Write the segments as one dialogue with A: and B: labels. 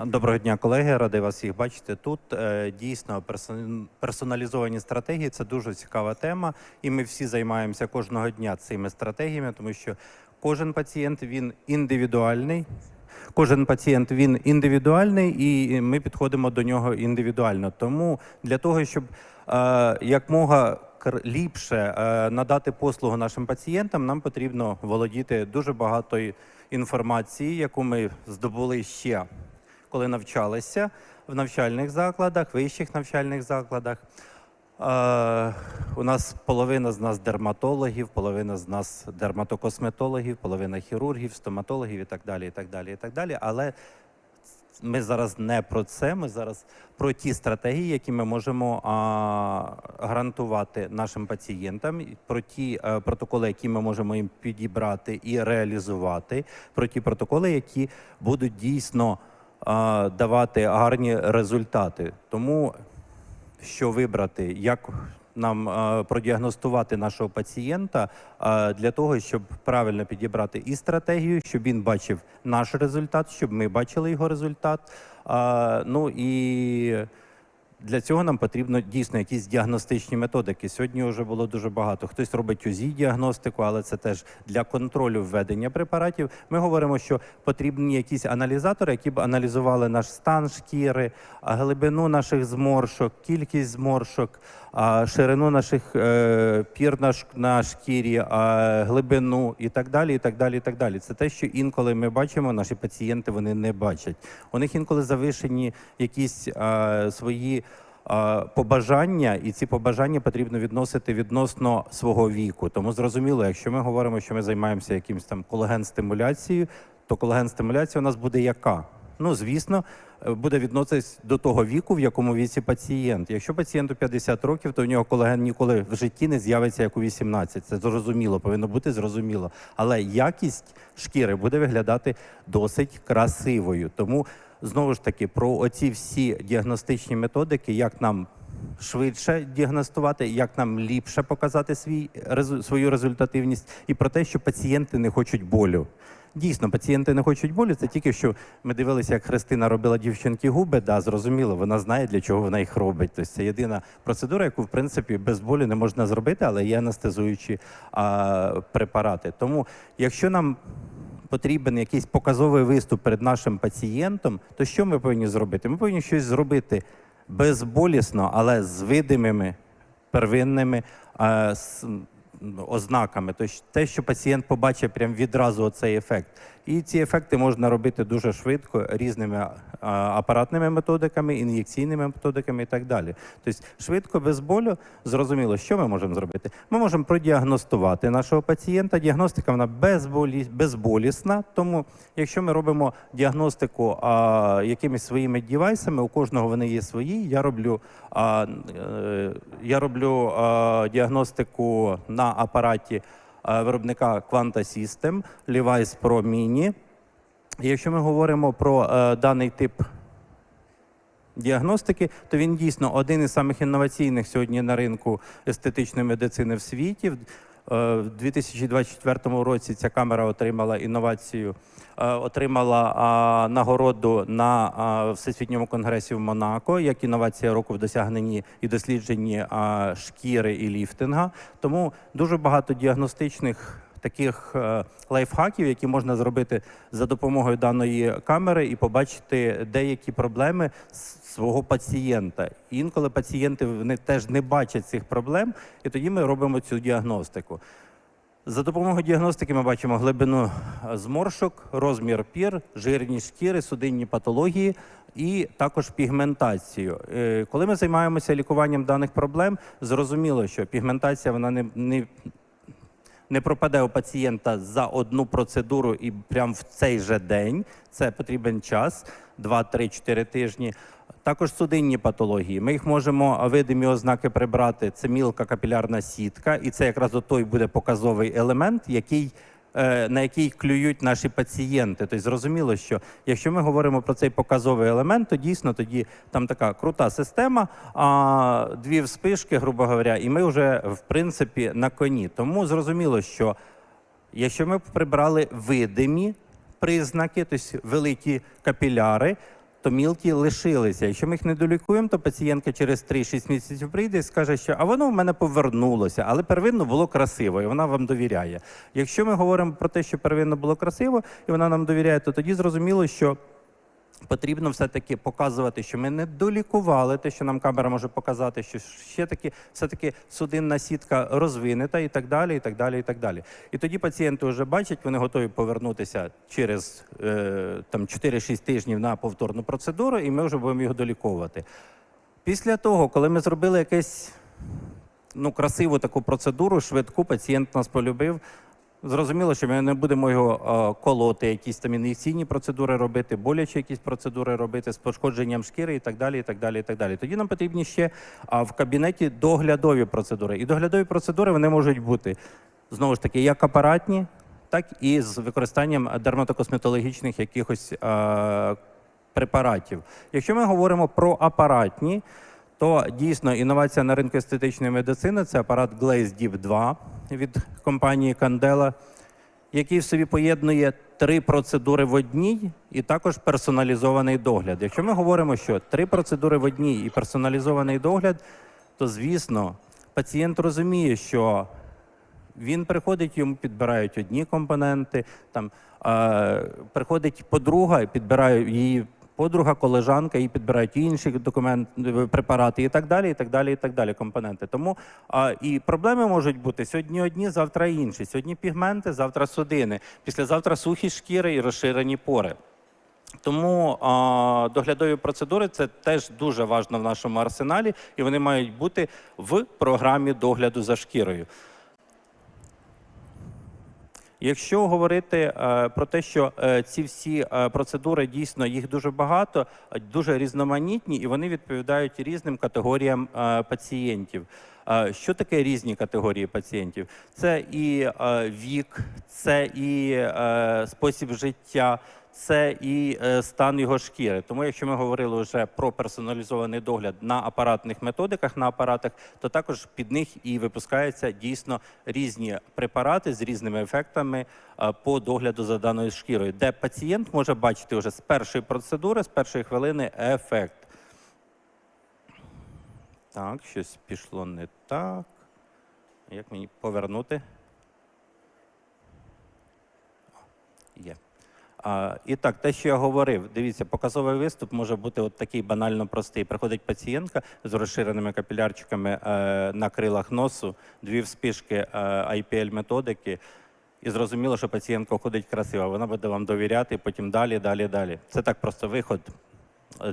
A: Доброго дня, колеги. Радий вас всіх бачити тут. Е, Дійсно, персоналізовані стратегії це дуже цікава тема, і ми всі займаємося кожного дня цими стратегіями, тому що кожен пацієнт він індивідуальний. Кожен пацієнт він індивідуальний, і ми підходимо до нього індивідуально. Тому для того, щоб е, якмога кр- ліпше е, надати послугу нашим пацієнтам, нам потрібно володіти дуже багатою інформації, яку ми здобули ще коли навчалися в навчальних закладах, вищих навчальних закладах. Е, у нас половина з нас дерматологів, половина з нас дерматокосметологів, половина хірургів, стоматологів і так далі. І так далі, і так далі. Але ми зараз не про це. Ми зараз про ті стратегії, які ми можемо а, гарантувати нашим пацієнтам, про ті е, протоколи, які ми можемо їм підібрати і реалізувати, про ті протоколи, які будуть дійсно а, давати гарні результати. Тому що вибрати, як нам продіагностувати нашого пацієнта для того, щоб правильно підібрати і стратегію, щоб він бачив наш результат, щоб ми бачили його результат. Ну і для цього нам потрібно дійсно якісь діагностичні методики. Сьогодні вже було дуже багато. Хтось робить узі діагностику, але це теж для контролю введення препаратів. Ми говоримо, що потрібні якісь аналізатори, які б аналізували наш стан шкіри, глибину наших зморшок, кількість зморшок, ширину наших е, пір на, шкірі, глибину і так далі. І так далі, і так далі. Це те, що інколи ми бачимо, наші пацієнти вони не бачать. У них інколи завишені якісь свої побажання, і ці побажання потрібно відносити відносно свого віку. Тому зрозуміло, якщо ми говоримо, що ми займаємося якимось там колаген-стимуляцією, то колаген-стимуляція у нас буде яка? Ну, звісно, е, буде відноситись до того віку, в якому віці пацієнт. Якщо пацієнту 50 років, то у нього колаген ніколи в житті не з'явиться як у 18. Це зрозуміло, повинно бути зрозуміло. Але якість шкіри буде виглядати досить красивою. Тому знову ж таки про оці всі діагностичні методики, як нам швидше діагностувати, як нам ліпше показати свій свою результативність, і про те, що пацієнти не хочуть болю. Дійсно, пацієнти не хочуть болю. Це тільки що ми дивилися, як Христина робила дівчинки губи. Да, зрозуміло, вона знає, для чого вона їх робить. Тобто це єдина процедура, яку в принципі без болю не можна зробити, але є анестезуючі а, препарати. Тому, якщо нам потрібен якийсь показовий виступ перед нашим пацієнтом, то що ми повинні зробити? Ми повинні щось зробити безболісно, але з видимими первинними е, з, ознаками. Тобто те, що пацієнт побачить прямо відразу цей ефект. І ці ефекти можна робити дуже швидко різними апаратними методиками, ін'єкційними методиками і так далі. Тобто швидко, без болю, зрозуміло, що ми можемо зробити. Ми можемо продіагностувати нашого пацієнта. Діагностика вона безболі, безболісна. Тому, якщо ми робимо діагностику а, якимись своїми дівайсами, у кожного вони є свої. Я роблю, а, е, я роблю а, діагностику на апараті виробника Quanta System Levi's Pro Mini. Якщо ми говоримо про е, даний тип діагностики, то він дійсно один із самих інноваційних сьогодні на ринку естетичної медицини в світі. В- е, В 2024 році ця камера отримала інновацію, е, отримала нагороду на Всесвітньому конгресі в Монако як інновація року в досягненні і дослідженні шкіри і ліфтинга. Тому дуже багато діагностичних таких е, лайфхаків, які можна зробити за допомогою даної камери і побачити деякі проблеми свого пацієнта. Інколи пацієнти вони теж не бачать цих проблем, і тоді ми робимо цю діагностику. За допомогою діагностики ми бачимо глибину е, зморшок, розмір пір, жирність шкіри, судинні патології і також пігментацію. Е, Коли ми займаємося лікуванням даних проблем, зрозуміло, що пігментація вона не, не не пропаде у пацієнта за одну процедуру і прямо в цей же день. Це потрібен час 2-3-4 тижні. Також судинні патології. Ми їх можемо видимі ознаки прибрати. Це мілка капілярна сітка, і це якраз той буде показовий елемент, який на який клюють наші пацієнти. Тобто зрозуміло, що якщо ми говоримо про цей показовий елемент, то дійсно тоді там така крута система, а дві вспишки, грубо говоря, і ми вже в принципі на коні. Тому зрозуміло, що якщо ми прибрали видимі признаки, тобто великі капіляри, то мілкі лишилися. Якщо ми їх не долікуємо, то пацієнтка через 3-6 місяців прийде і скаже, що а воно в мене повернулося, але первинно було красиво, і вона вам довіряє. Якщо ми говоримо про те, що первинно було красиво, і вона нам довіряє, то тоді зрозуміло, що потрібно все-таки показувати, що ми не долікували те, що нам камера може показати, що ще таки все-таки судинна сітка розвинена і так далі, і так далі, і так далі. І тоді пацієнти вже бачать, вони готові повернутися через е, там 4-6 тижнів на повторну процедуру, і ми вже будемо його доліковувати. Після того, коли ми зробили якесь ну, красиву таку процедуру, швидку, пацієнт нас полюбив. Зрозуміло, що ми не будемо його е, колоти, якісь там ін'єкційні процедури робити, болячі якісь процедури робити з пошкодженням шкіри і так далі. і так далі, і так далі. Тоді нам потрібні ще в кабінеті доглядові процедури. І доглядові процедури вони можуть бути знову ж таки як апаратні, так і з використанням дерматокосметологічних якихось е, препаратів. Якщо ми говоримо про апаратні, то дійсно інновація на ринку естетичної медицини це апарат Glaze Deep 2 від компанії Candela, який в собі поєднує три процедури в одній і також персоналізований догляд. Якщо ми говоримо, що три процедури в одній і персоналізований догляд, то звісно пацієнт розуміє, що він приходить, йому підбирають одні компоненти. Там е, приходить подруга, підбирає її подруга, колежанка, їй підбирають інші документ, е, препарати і так далі, і так далі, і так далі. Компоненти. Тому а, і проблеми можуть бути сьогодні одні, завтра інші. Сьогодні пігменти, завтра судини, післязавтра сухі шкіри і розширені пори. Тому а, доглядові процедури це теж дуже важливо в нашому арсеналі, і вони мають бути в програмі догляду за шкірою. Якщо говорити е, про те, що е, ці всі е, процедури дійсно їх дуже багато, дуже різноманітні, і вони відповідають різним категоріям пацієнтів. Що таке різні категорії пацієнтів? Це і вік, це і е, спосіб життя, це і е, стан його шкіри. Тому, якщо ми говорили вже про персоналізований догляд на апаратних методиках, на апаратах, то також під них і випускаються дійсно різні препарати з різними ефектами по догляду за даною шкірою, де пацієнт може бачити вже з першої процедури, з першої хвилини ефект. Так, щось пішло не так. Як мені повернути? Є. А, і так, те, що я говорив, дивіться, показовий виступ може бути от такий банально простий. Приходить пацієнтка з розширеними капілярчиками е, на крилах носу, дві вспишки е, IPL-методики, і зрозуміло, що пацієнтка ходить красиво. Вона буде вам довіряти, потім далі, далі, далі. Це так просто виход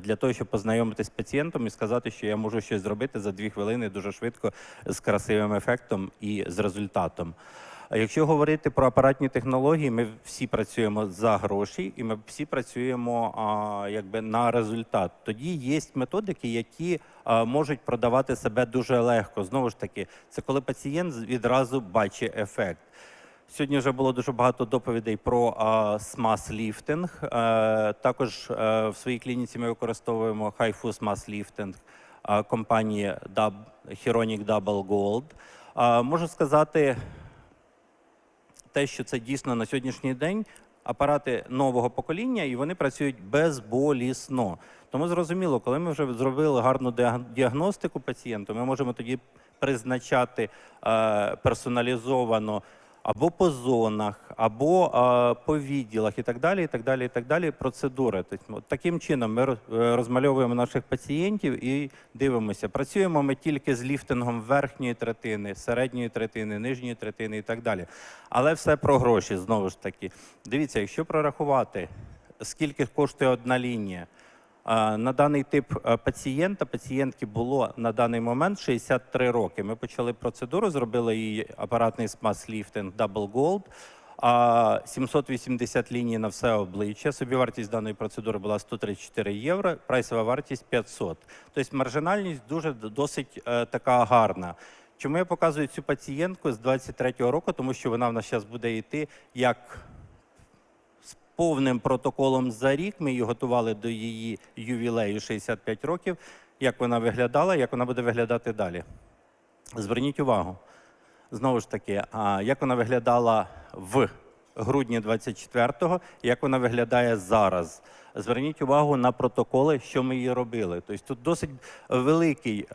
A: для того, щоб познайомитись з пацієнтом і сказати, що я можу щось зробити за дві хвилини дуже швидко з красивим ефектом і з результатом. А якщо говорити про апаратні технології, ми всі працюємо за гроші, і ми всі працюємо а, якби на результат. Тоді є методики, які а, можуть продавати себе дуже легко. Знову ж таки, це коли пацієнт відразу бачить ефект. Сьогодні вже було дуже багато доповідей про смаз-ліфтинг. Також е, в своїй клініці ми використовуємо Mass Lifting е, компанії Heronic Double Gold. Е, Можу сказати, те, що це дійсно на сьогоднішній день апарати нового покоління, і вони працюють безболісно. Тому зрозуміло, коли ми вже зробили гарну діагностику пацієнту, ми можемо тоді призначати е, персоналізовано або по зонах, або е, по відділах, і так далі, і так далі, і так далі. Процедури. Тобто, таким чином ми е, розмальовуємо наших пацієнтів і дивимося. Працюємо ми тільки з ліфтингом верхньої третини, середньої третини, нижньої третини і так далі. Але все про гроші знову ж таки. Дивіться, якщо прорахувати, скільки коштує одна лінія. На даний тип е, пацієнта, пацієнтки було на даний момент 63 роки. Ми почали процедуру, зробили її апаратний смаз-ліфтинг Double Gold. А 780 ліній на все обличчя. Собівартість даної процедури була 134 євро, прайсова вартість 500. Тобто маржинальність дуже досить е, така гарна. Чому я показую цю пацієнтку з 23-го року? Тому що вона в нас зараз буде йти як повним протоколом за рік. Ми її готували до її ювілею 65 років. Як вона виглядала, як вона буде виглядати далі. Зверніть увагу. Знову ж таки, а як вона виглядала в грудні 24-го, як вона виглядає зараз. Зверніть увагу на протоколи, що ми її робили. Тобто тут досить великий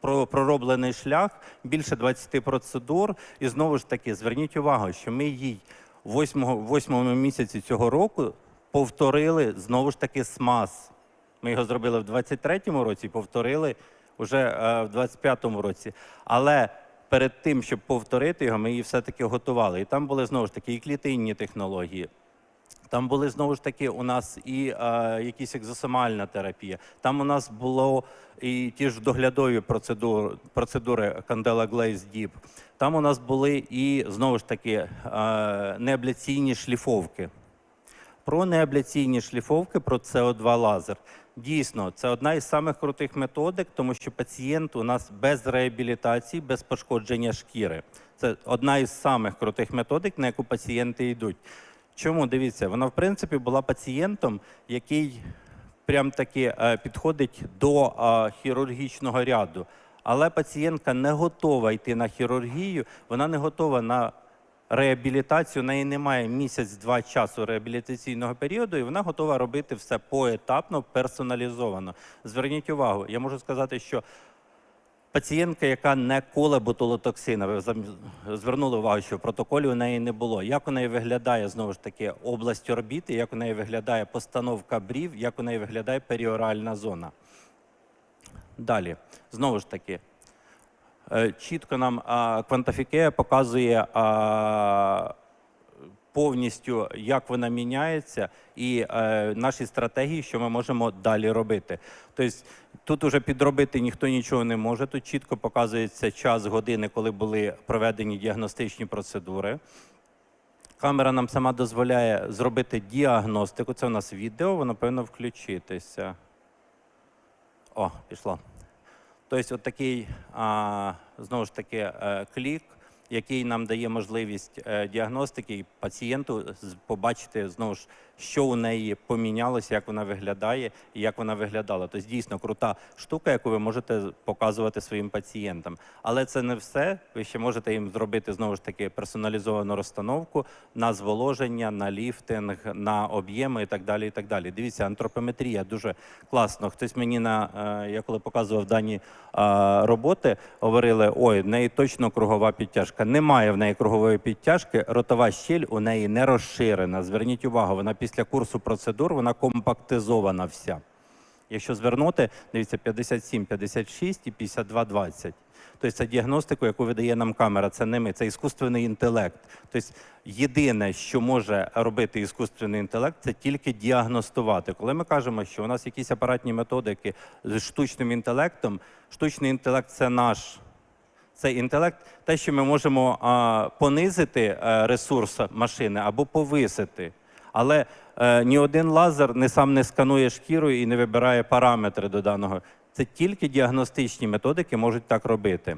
A: про- пророблений шлях, більше 20 процедур. І знову ж таки, зверніть увагу, що ми їй в восьмому місяці цього року повторили знову ж таки СМАС. Ми його зробили в 23-му році, повторили вже е, в 25-му році. Але перед тим, щоб повторити його, ми її все-таки готували. І там були знову ж таки і клітинні технології. Там були знову ж таки у нас і е, якісь екзосомальна терапія. Там у нас було і ті ж доглядові процедури, процедури Candela Glaze Deep. Там у нас були і знову ж таки е, неабляційні шліфовки. Про неабляційні шліфовки, про СО2 лазер. Дійсно, це одна із самих крутих методик, тому що пацієнт у нас без реабілітації, без пошкодження шкіри. Це одна із самих крутих методик, на яку пацієнти йдуть. Чому дивіться, вона в принципі була пацієнтом, який прям таки е, підходить до е, хірургічного ряду. Але пацієнтка не готова йти на хірургію, вона не готова на реабілітацію. У неї немає місяць-два часу реабілітаційного періоду, і вона готова робити все поетапно, персоналізовано. Зверніть увагу, я можу сказати, що пацієнтка, яка не коле ботулотоксина, ви звернули увагу, що в протоколі у неї не було. Як у неї виглядає знову ж таки область орбіти, як у неї виглядає постановка брів, як у неї виглядає періоральна зона. Далі, знову ж таки, е, чітко нам а, квантифікея показує повністю, як вона міняється, і е, наші стратегії, що ми можемо далі робити. Тобто тут уже підробити ніхто нічого не може. Тут чітко показується час години, коли були проведені діагностичні процедури. Камера нам сама дозволяє зробити діагностику. Це у нас відео, воно повинно включитися. О, пішло. Тобто, от такий, знову ж таки, е, клік, який нам дає можливість е, діагностики і пацієнту побачити знову ж, що у неї помінялося, як вона виглядає і як вона виглядала. Тобто, дійсно крута штука, яку ви можете показувати своїм пацієнтам. Але це не все. Ви ще можете їм зробити знову ж таки персоналізовану розстановку на зволоження, на ліфтинг, на об'єми і так далі. І так далі. Дивіться, антропометрія дуже класно. Хтось мені на е, я коли показував дані роботи, говорили: ой, в неї точно кругова підтяжка. Немає в неї кругової підтяжки. Ротова щель у неї не розширена. Зверніть увагу, вона після курсу процедур вона компактизована вся. Якщо звернути, дивіться, 57, 56 і 52, 20. Тобто це діагностику, яку видає нам камера, це не ми, це іскусственний інтелект. Тобто єдине, що може робити іскусственний інтелект, це тільки діагностувати. Коли ми кажемо, що у нас якісь апаратні методики з штучним інтелектом, штучний інтелект це наш цей інтелект, те, що ми можемо а, понизити е, ресурс машини або повисити. Але е, ні один лазер не сам не сканує шкіру і не вибирає параметри до даного. Це тільки діагностичні методики можуть так робити.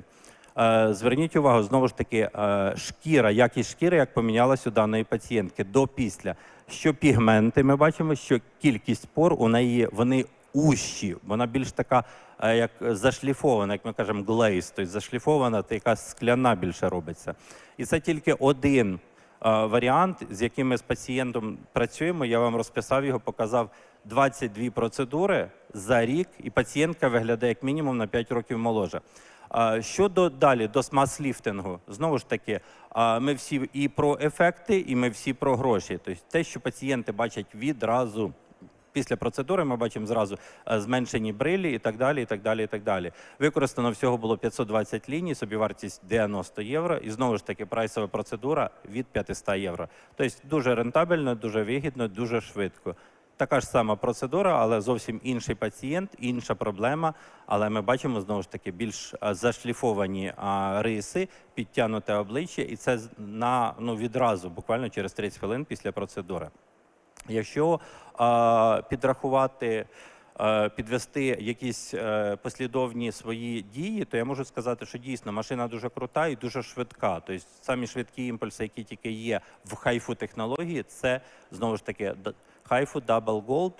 A: Е, Зверніть увагу, знову ж таки, е, шкіра, якість шкіри, як помінялась у даної пацієнтки до після. Що пігменти, ми бачимо, що кількість пор у неї вони ущі, вона більш така, е, як зашліфована, як ми кажемо, глейс, тобто зашліфована, то якась скляна більше робиться. І це тільки один варіант, з яким ми з пацієнтом працюємо. Я вам розписав його, показав 22 процедури за рік, і пацієнтка виглядає як мінімум на 5 років моложе. Щодо далі до смаз-ліфтингу, знову ж таки, ми всі і про ефекти, і ми всі про гроші. Тобто те, що пацієнти бачать відразу. Після процедури ми бачимо зразу е, зменшені брилі і так далі. і так далі, і так далі. Використано всього було 520 ліній, собівартість 90 євро. І знову ж таки прайсова процедура від 500 євро. Тобто дуже рентабельно, дуже вигідно, дуже швидко. Така ж сама процедура, але зовсім інший пацієнт, інша проблема. Але ми бачимо знову ж таки більш е, зашліфовані риси, підтягнуте обличчя, і це на ну відразу, буквально через 30 хвилин після процедури. Якщо підрахувати, підвести якісь е, послідовні свої дії, то я можу сказати, що дійсно машина дуже крута і дуже швидка. Тобто самі швидкі імпульси, які тільки є в хайфу технології, це знову ж таки хайфу Double Gold,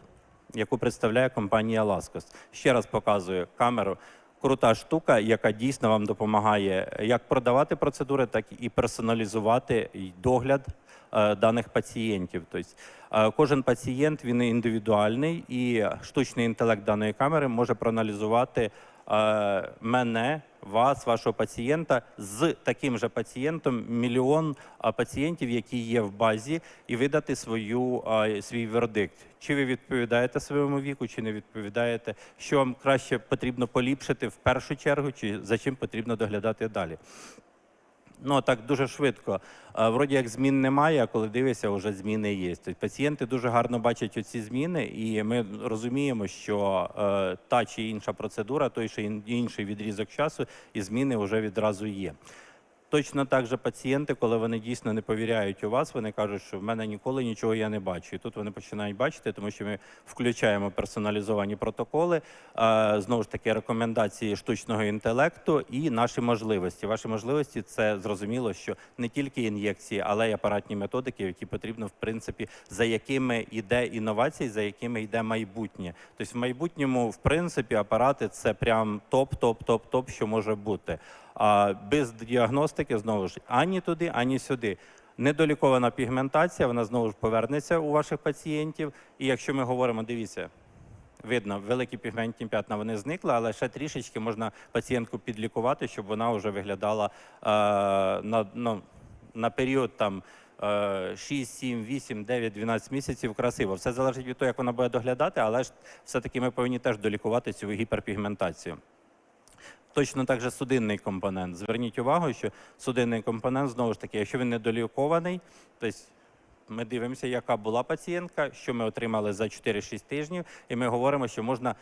A: яку представляє компанія Laskos. Ще раз показую камеру. крута штука, яка дійсно вам допомагає як продавати процедури, так і персоналізувати догляд даних пацієнтів. Тобто е, кожен пацієнт він індивідуальний, і штучний інтелект даної камери може проаналізувати е, мене, вас, вашого пацієнта з таким же пацієнтом, мільйон е, пацієнтів, які є в базі, і видати свою е, свій вердикт. Чи ви відповідаєте своєму віку, чи не відповідаєте, що вам краще потрібно поліпшити в першу чергу, чи за чим потрібно доглядати далі. Ну так дуже швидко. Е, Вроді як змін немає, а коли дивишся, вже зміни є. Тобто пацієнти дуже гарно бачать оці зміни, і ми розуміємо, що е, та чи інша процедура, той чи інший відрізок часу, і зміни вже відразу є. Точно так же пацієнти, коли вони дійсно не повіряють у вас, вони кажуть, що в мене ніколи нічого я не бачу. І тут вони починають бачити, тому що ми включаємо персоналізовані протоколи, знову ж таки, рекомендації штучного інтелекту і наші можливості. Ваші можливості це зрозуміло, що не тільки ін'єкції, але й апаратні методики, які потрібно, в принципі, за якими йде інновації, за якими йде майбутнє. Тобто, в майбутньому, в принципі, апарати це прям топ, топ, топ, топ, що може бути. А без діагностики знову ж ані туди, ані сюди. Недолікована пігментація, вона знову ж повернеться у ваших пацієнтів. І якщо ми говоримо, дивіться, видно, великі пігментні п'ятна вони зникли, але ще трішечки можна пацієнтку підлікувати, щоб вона вже виглядала е, на, ну, на період там. е, 6, 7, 8, 9, 12 місяців красиво. Все залежить від того, як вона буде доглядати, але ж все-таки ми повинні теж долікувати цю гіперпігментацію. Точно так же судинний компонент. Зверніть увагу, що судинний компонент, знову ж таки, якщо він недолікований, тобто ми дивимося, яка була пацієнтка, що ми отримали за 4-6 тижнів, і ми говоримо, що можна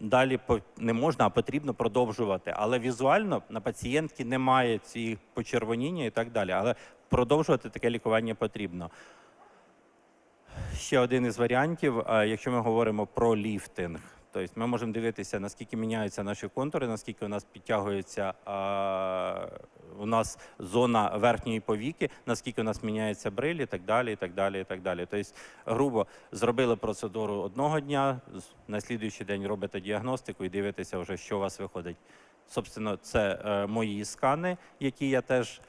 A: далі не можна, а потрібно продовжувати. Але візуально на пацієнтки немає ці почервоніння і так далі. Але продовжувати таке лікування потрібно. Ще один із варіантів, якщо ми говоримо про ліфтинг. Тобто ми можемо дивитися, наскільки міняються наші контури, наскільки у нас підтягується а, у нас зона верхньої повіки, наскільки у нас міняється бриль і так далі. і так далі, і так далі. Тобто, грубо зробили процедуру одного дня, на слідуючий день робите діагностику і дивитеся вже, що у вас виходить. Собственно, це е, мої скани, які я теж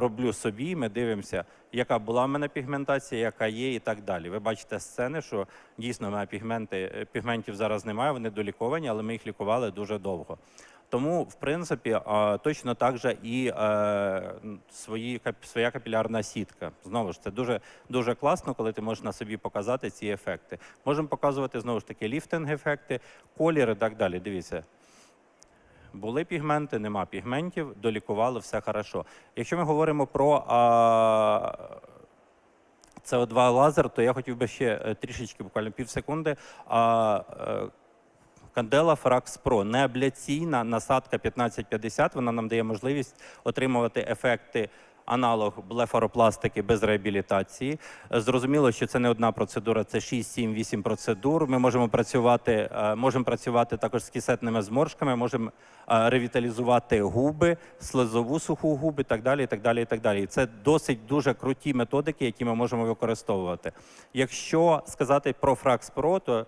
A: роблю собі. Ми дивимося, яка була в мене пігментація, яка є, і так далі. Ви бачите сцени, що дійсно в мене пігменти, пігментів зараз немає, вони доліковані, але ми їх лікували дуже довго. Тому, в принципі, точно так же і е, свої, своя капілярна сітка. Знову ж це дуже, дуже класно, коли ти можеш на собі показати ці ефекти. Можемо показувати знову ж таки ліфтинг-ефекти, колір і так далі. Дивіться, були пігменти, нема пігментів, долікували, все хорошо. Якщо ми говоримо про а, CO2 лазер, то я хотів би ще е, трішечки, буквально пів секунди. А, Кандела Candela Frax Pro не абляційна насадка 1550. Вона нам дає можливість отримувати ефекти. Аналог блефаропластики без реабілітації. Зрозуміло, що це не одна процедура, це 6, 7, 8 процедур. Ми можемо працювати, е, можемо працювати також з кисетними зморшками, можемо е, ревіталізувати губи, слизову суху губи, так далі. Так далі, і так далі. Це досить дуже круті методики, які ми можемо використовувати. Якщо сказати про Pro, то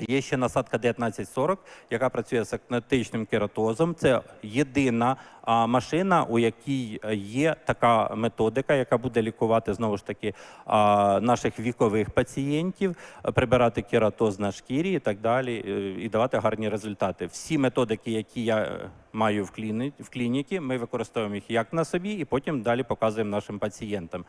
A: Є ще насадка 1940, яка працює з акнетичним кератозом. Це єдина машина, у якій е, є така методика, яка буде лікувати знову ж таки наших вікових пацієнтів, прибирати кератоз на шкірі і так далі, е, і давати гарні результати. Всі методики, які я е, маю в клініці, ми використовуємо їх як на собі, і потім далі показуємо нашим пацієнтам.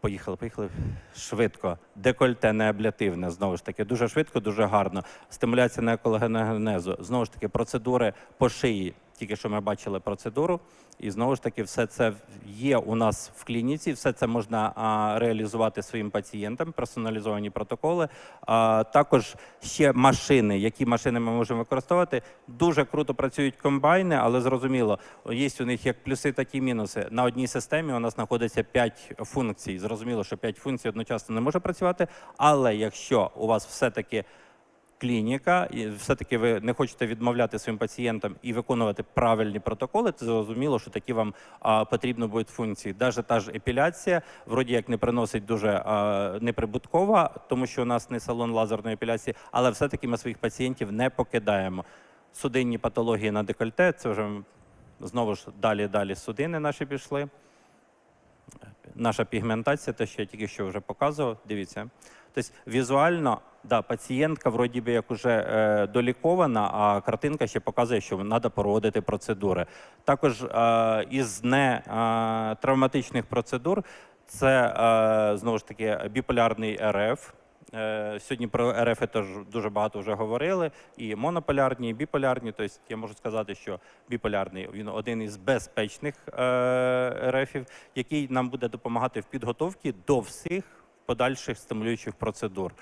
A: Поїхали, поїхали швидко. Декольте неаблятивне, знову ж таки, дуже швидко, дуже гарно. Стимуляція на екологенезу. Знову ж таки, процедури по шиї. Тільки що ми бачили процедуру, і знову ж таки, все це є у нас в клініці. Все це можна а, реалізувати своїм пацієнтам, персоналізовані протоколи. А, також ще машини. Які машини ми можемо використовувати? Дуже круто працюють комбайни, але зрозуміло, є у них як плюси, так і мінуси. На одній системі у нас знаходиться 5 функцій. Зрозуміло, що 5 функцій одночасно не може працювати, але якщо у вас все-таки клініка, і все-таки ви не хочете відмовляти своїм пацієнтам і виконувати правильні протоколи, то зрозуміло, що такі вам а, потрібно будуть функції. Навіть та ж епіляція, вроді як не приносить дуже а, неприбуткова, тому що у нас не салон лазерної епіляції, але все-таки ми своїх пацієнтів не покидаємо. судинні патології на декольте. Це вже знову ж далі далі судини наші пішли. Наша пігментація, те, що я тільки що вже показував, дивіться. Тобто візуально, да, пацієнтка вроді би як уже е, долікована, а картинка ще показує, що треба проводити процедури. Також е, із не е, процедур це е, знову ж таки біполярний РФ. Е, Сьогодні про РФ теж дуже багато вже говорили. І монополярні, і біполярні. Тобто я можу сказати, що біполярний він один із безпечних е, РФів, який нам буде допомагати в підготовці до всіх подальших стимулюючих процедур.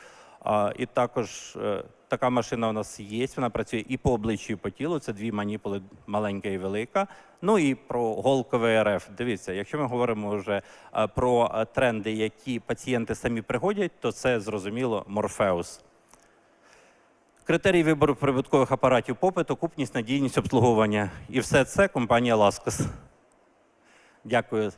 A: І також е, така машина у нас є. Вона працює і по обличчю, і по тілу. Це дві маніпули, маленька і велика. Ну і про голковий РФ. Дивіться, якщо ми говоримо вже е, про е, тренди, які пацієнти самі приходять, то це зрозуміло Морфеус. Критерії вибору прибуткових апаратів попиту, купність, надійність обслуговування. І все це компанія Ласкас. Дякую.